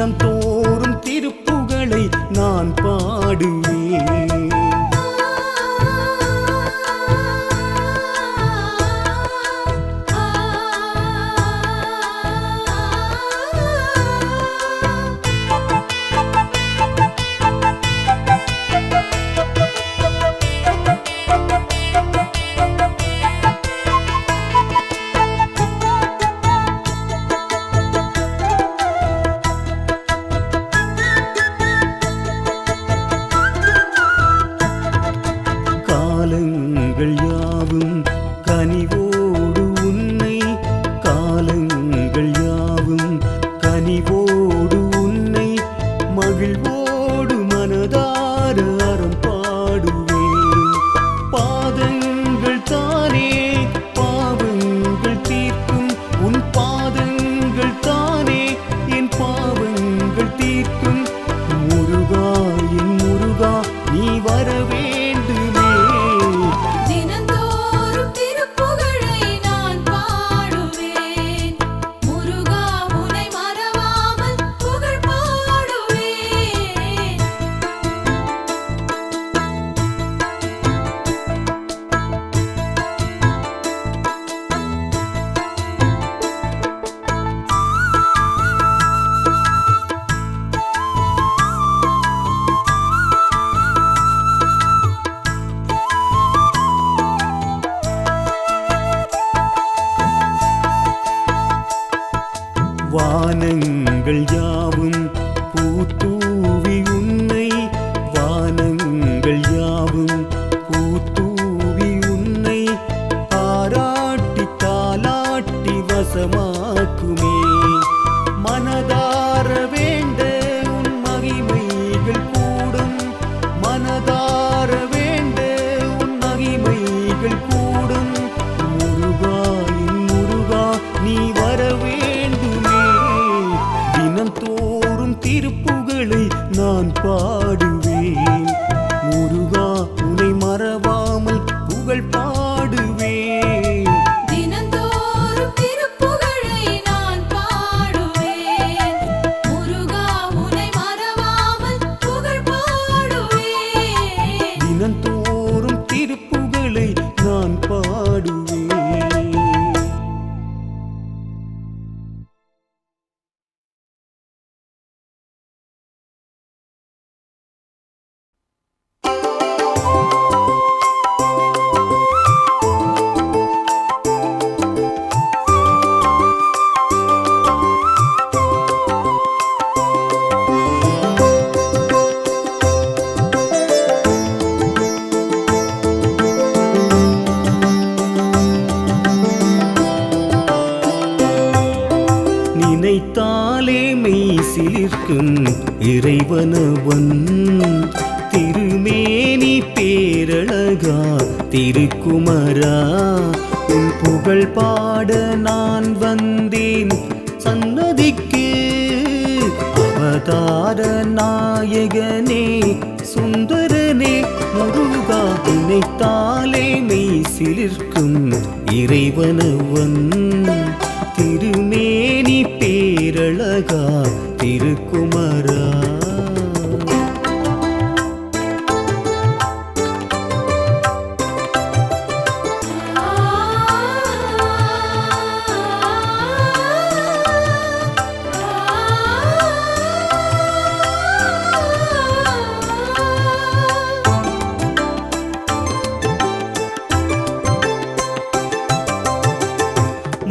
தினம் தோறும் திருப்புகளை நான் பாடுவேன். ஞானங்கள் யாவும் நினைத்தாலே மெய் சிலிர்க்கும் இறைவனவன். திருமேனி பேரழகா திருக்குமரா உன் புகழ் பாட நான் வந்தேன். சன்னதிக்கு அவதார நாயகனே சுந்தரனே முருகா நினைத்தாலே மெய் சிலிர்க்கும் இறைவனவன். திருமேனி பேரழகா திருக்குமரா.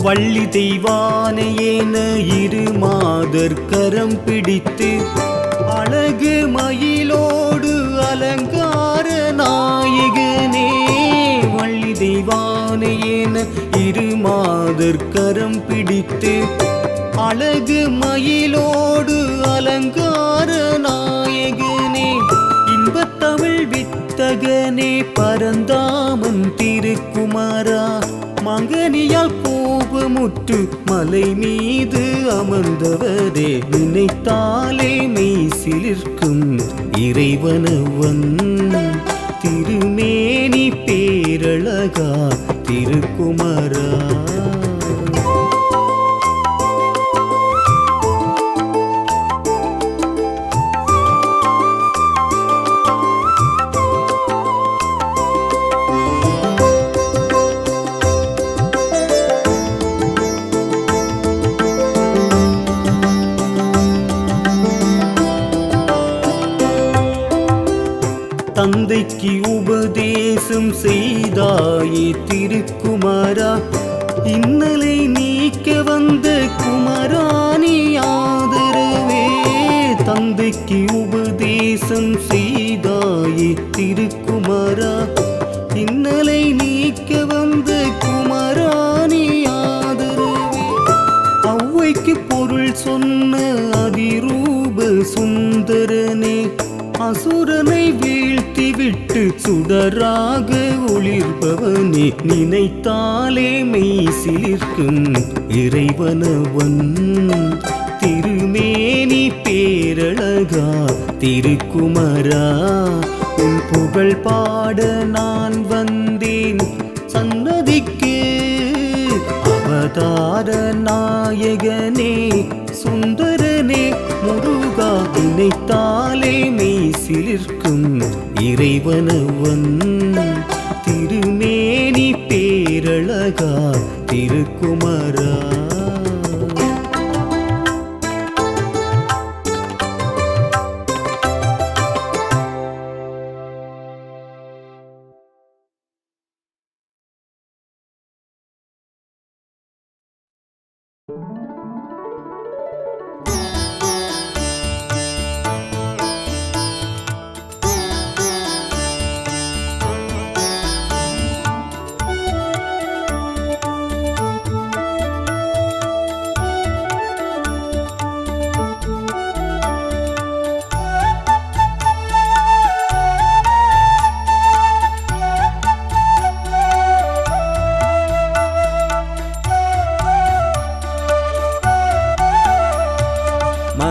வள்ளி தெய்வானையேன இரு மாதர் கரம் பிடித்து அழகு மயிலோடு அலங்கார நாயகனே. வள்ளி தெய்வானையேன இரு மாதர் கரம் பிடித்து அழகு மயிலோடு அலங்கார நாயகனே. இன்பத்தமிழ் வித்தகனே பரந்தாமன் திருக்குமாரா. மகனியால் கோபமுற்று மலை மீது அமர்ந்தவரே நினைத்தாலே மெய் சிலிர்க்கும் இறைவனவன். திருமேனி பேரழகா திருக்குமரா. உபதேசம் செய்தாயே திருக்குமரா. இன்னலை நீக்க வந்த குமராணி ஆதரவே. ஔவைக்கு பொருள் சொன்ன அதிரூப சுந்தரனே அசுரனை வீழ்த்திவிட்டு சுடராக ஒளிர்பவனே நினைத்தாலே மெய் சிலிர்க்கும் இறைவனவன். பேரழகா திருக்குமரா. உன் புகழ் பாட நான் வந்தேன். சன்னதிக்கு அவதார நாயகனே சுந்தரனே முருகா நினைத்தாலே மெய் சிலிர்க்கும் இறைவனவன். திருமேனி பேரழகா திருக்குமரா.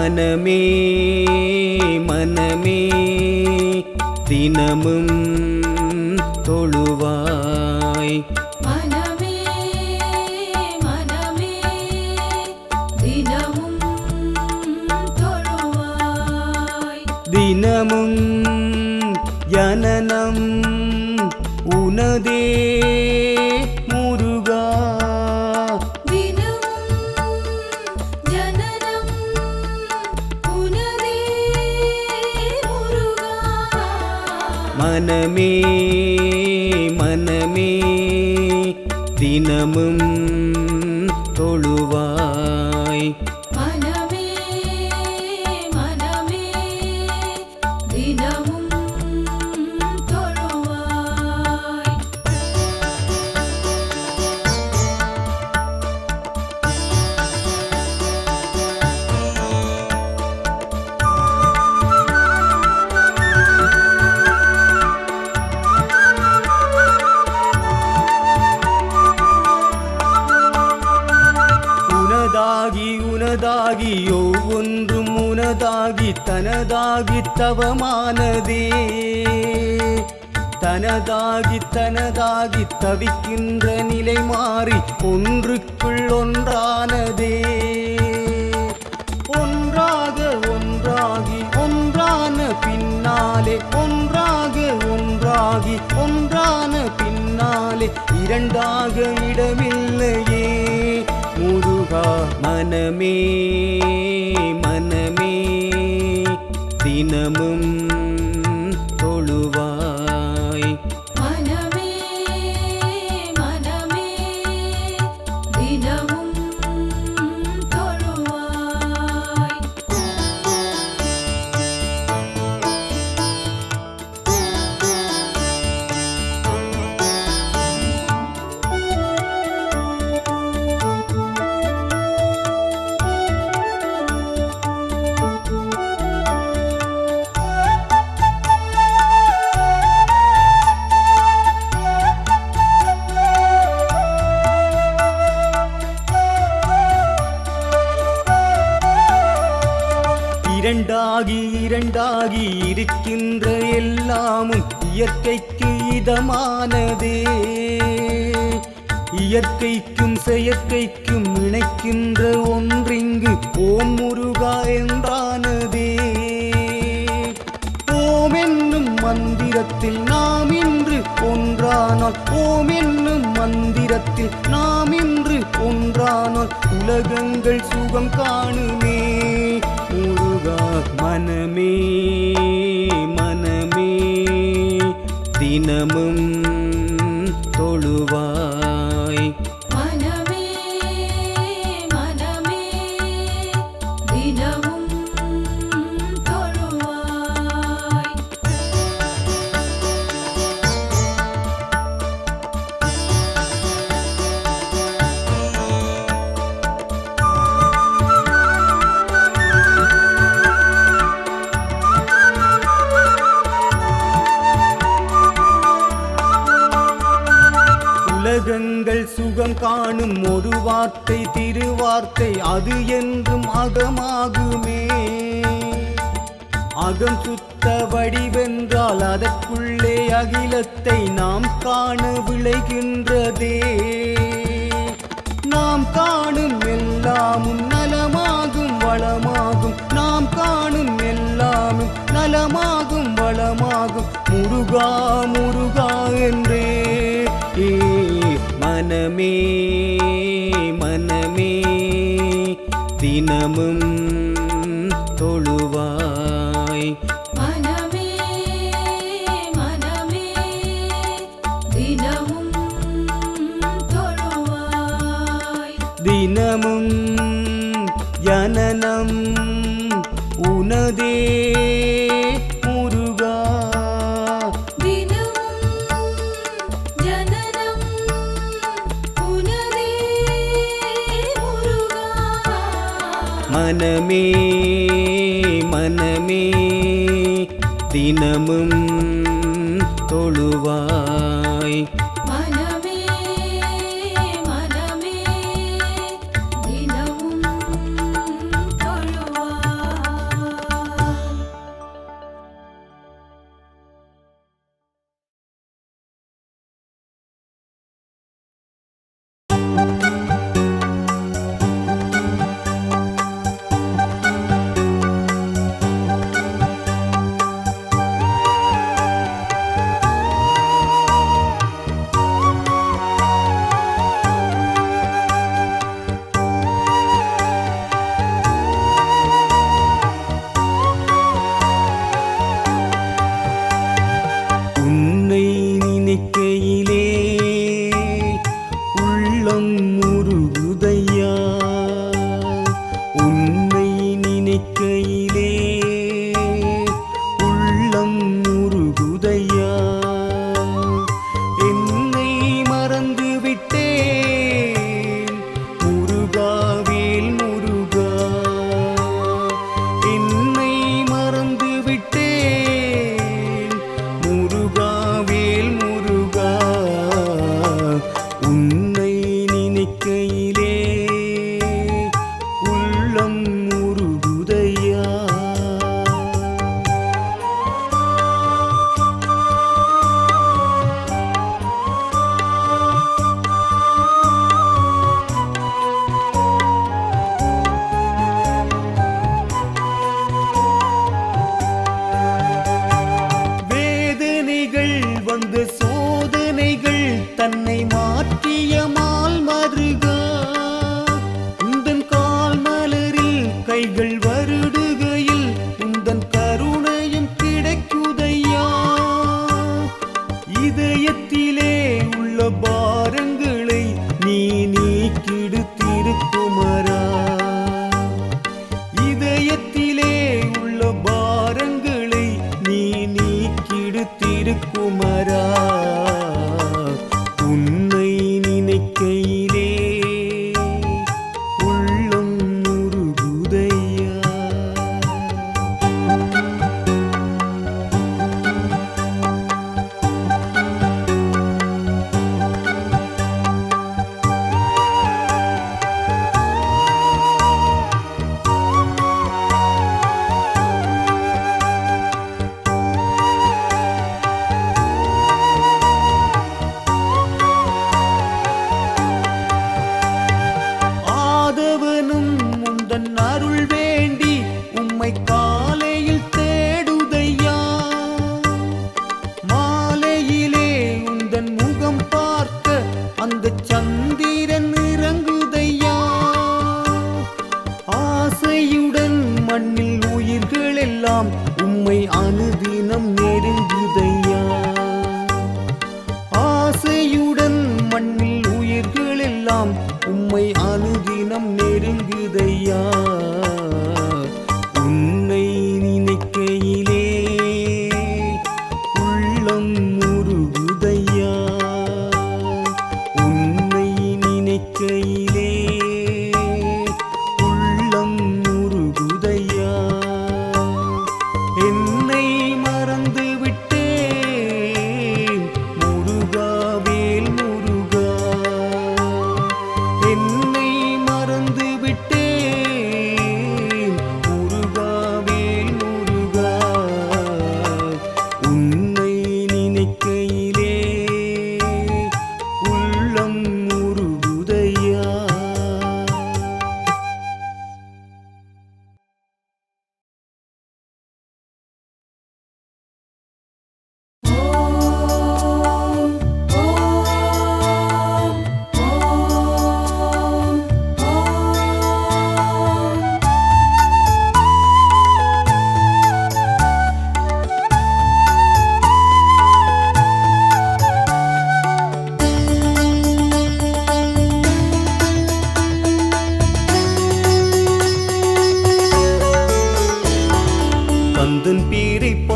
மனமே மனமே தினமும் தொழுவாய். தனதாகி தவமானதே தனதாகி தனதாகி தவிக்கின்ற நிலை மாறி ஒன்றுக்குள் ஒன்றானதே. ஒன்றாக ஒன்றாகி ஒன்றான பின்னாலே ஒன்றாக ஒன்றாகி ஒன்றான பின்னாலே இரண்டாக இடமில்லையே. முருகா மனமே மனமே. தினமும் தொழுவார் இரண்டாகி இருக்கின்ற எல்லாமும் இயற்கைக்கு இதமானதே. இயற்கைக்கும் செயற்கைக்கும் இணைக்கின்ற ஒன்றிங்கு ஓம் முருகா என்றானதே. ஓம் என்னும் மந்திரத்தில் நாம் இன்று ஒன்றானால் ஓம் என்னும் மந்திரத்தில் நாம் இன்று ஒன்றானால் உலகங்கள் சுகம் காணுமே. முருகா மனமே மனமே தினமும் தொழுவாய் அது என்றும் அகமாகுமே. அகம் சுத்த வடிவென்றால் அதற்குள்ளே அகிலத்தை நாம் காண விளைகின்றதே. நாம் காணும் எல்லாமும் நலமாகும் வளமாகும். நாம் காணும் எல்லாமும் நலமாகும் வளமாகும். முருகா முருகா என்றே. ஏ மனமே மனமே. தினமும் தொழுவாய். மனமே தினமும் தொழுவாய்.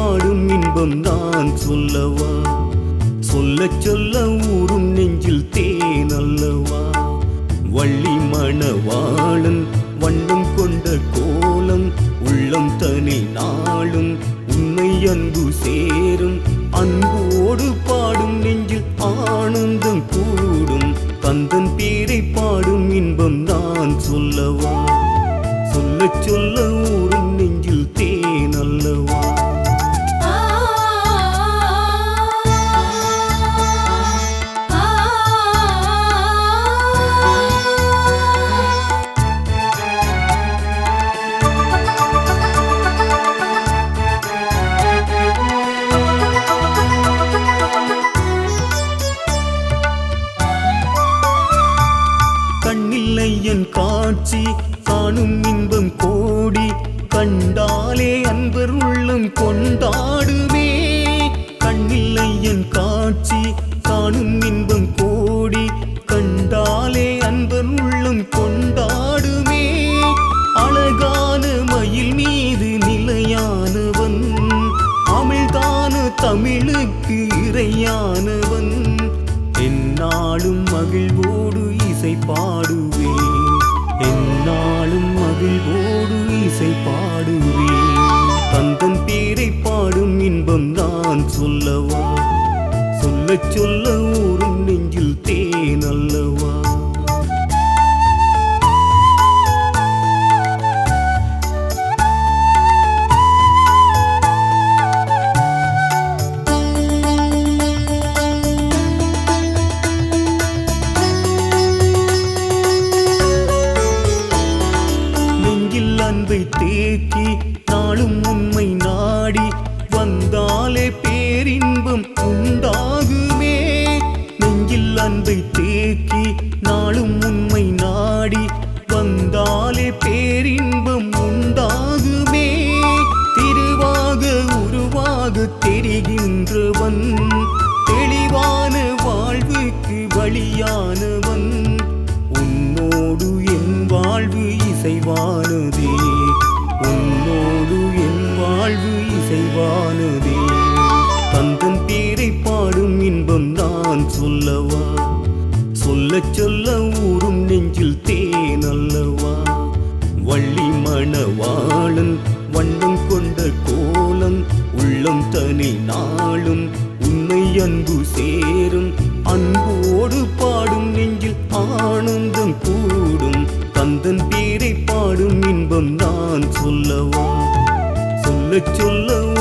வாடும் இன்பம் தான் சொல்லவா? சொல்ல சொல்ல ஊரும் நெஞ்சில் தேன் அல்லவா? வள்ளி மணவாளன் வண்ணம் கொண்ட கோலம் உள்ளம் தனில் நாளும் உண்மை அன்பு சேரும். அன்போடு பாடும் நெஞ்சில் ஆனந்தம் கூடும். கந்தன் பேரை பாடும் இன்பம் தான் சொல்லவா? சொல்ல சொல்ல ஊரும் நெஞ்சில் தேன் இசைவானதே. உன்னோடு என் வாழ்வு இசைவானதே. தந்தன் தேரை பாடும் இன்பம் நான் சொல்லவா? சொல்ல சொல்ல ஊரும் நெஞ்சில் தேன் அல்லவா? வள்ளி மணவாளன் வண்ணம் கொண்ட கோலம் உள்ளம் தனி நாளும் உன்னை அன்பு சேரும் அன்போடு சொல்லு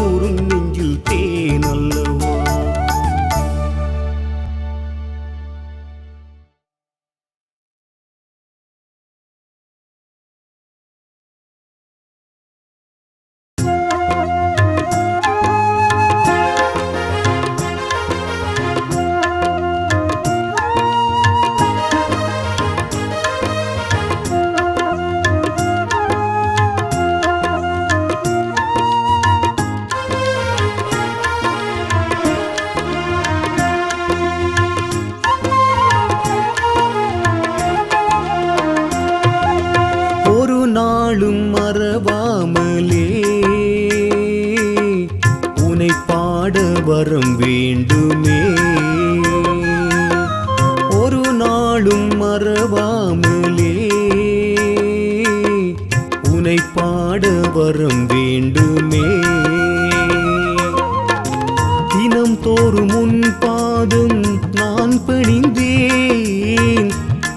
தோறும் உன் பாதம் நான் பணிந்தேன்.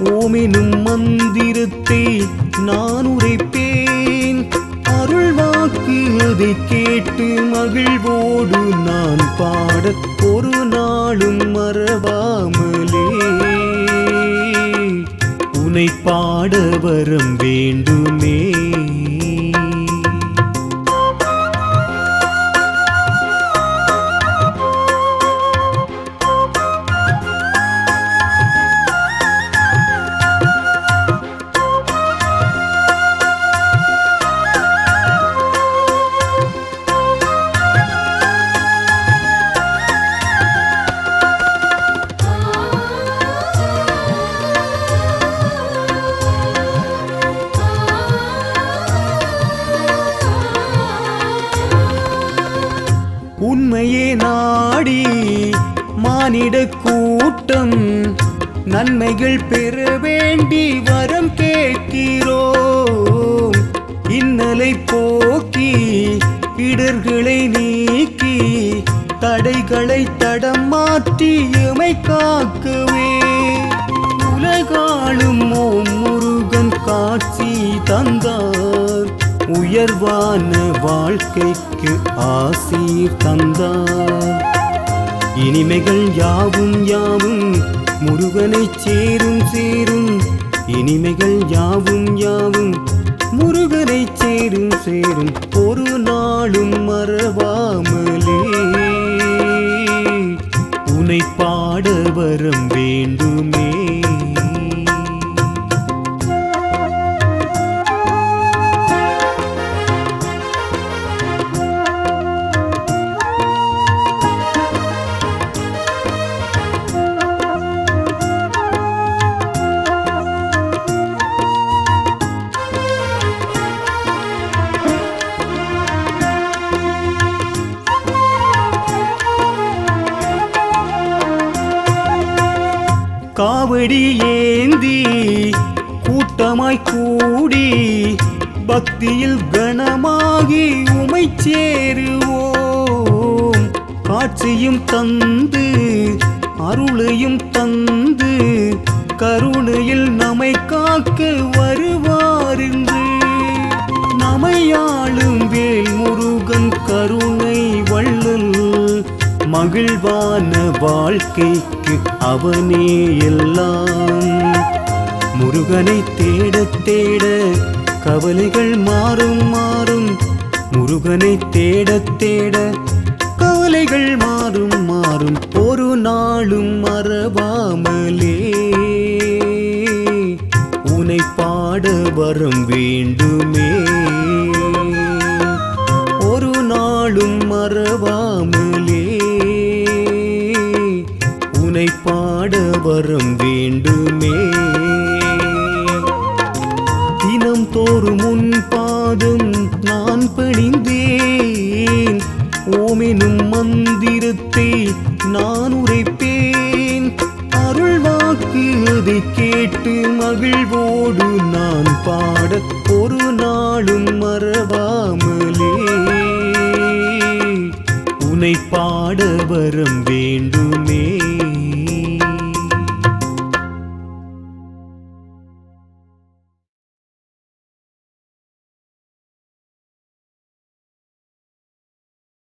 ஓமெனும் மந்திரத்தை நான் உரைப்பேன். அருள் வாக்கு அதை கேட்டு மகிழ்வோடு நான் பாட ஒரு நாளும் மறவாமலே. உனை பாட வரம் வேண்டுமே. நன்மைகள் பெற வேண்டி வரம் கேட்கிறோம். இன்னலை போக்கி இடர்களை நீக்கி தடைகளை தடம் மாற்றி எமை காக்குவே உலகாளும் ஓம் முருகன் காட்சி தந்தார். உயர்வான வாழ்க்கைக்கு ஆசீர் தந்தார். இனிமைகள் யாவும் யாவும் முருகனை சேரும் சேரும். இனிமைகள் யாவும் யாவும். முருகனை சேரும் சேரும். ஒரு நாளும் மறவாமலே. உனை பாட வரம் வேண்டுமே. கூட்டமாய் கூடி பக்தியில் கனமாகி உமை சேருவோம். காட்சியும் தந்து அருளையும் தந்து கருணையில் நம்மை காக்க வருவாருந்து நமையாளும் வேல் முருகன் கருணை வள்ளல் மகிழ்வான வாழ்க்கைக்கு அவனே எல்லாம். முருகனை தேட தேட கவலைகள் மாறும் மாறும். முருகனை தேட தேட கவலைகள் மாறும் மாறும். ஒரு நாளும் மறவாமலே. உனை பாட வரம் வேண்டுமே. ஒரு நாளும் மறவாமலே. உனை பாட வரம் பாட வரம் வேண்டும்.